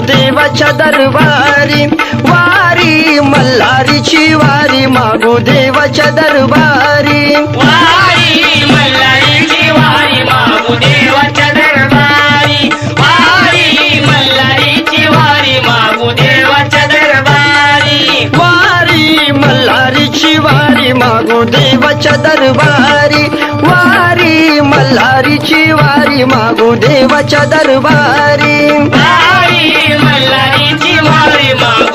देवाच्या दरबारी वारी मल्हारीची वारी मागू देवाच्या दरबारी. वारी मल्हारीची वारी मागू देवाच्या दरबारी. वारी मल्हारीची वारी मागू देवाच्या दरबारी. वारी मल्हारीची वारी मागू देवाच्या दरबारी. वारी मल्हारीची वारी मागू देवाच्या दरबारी.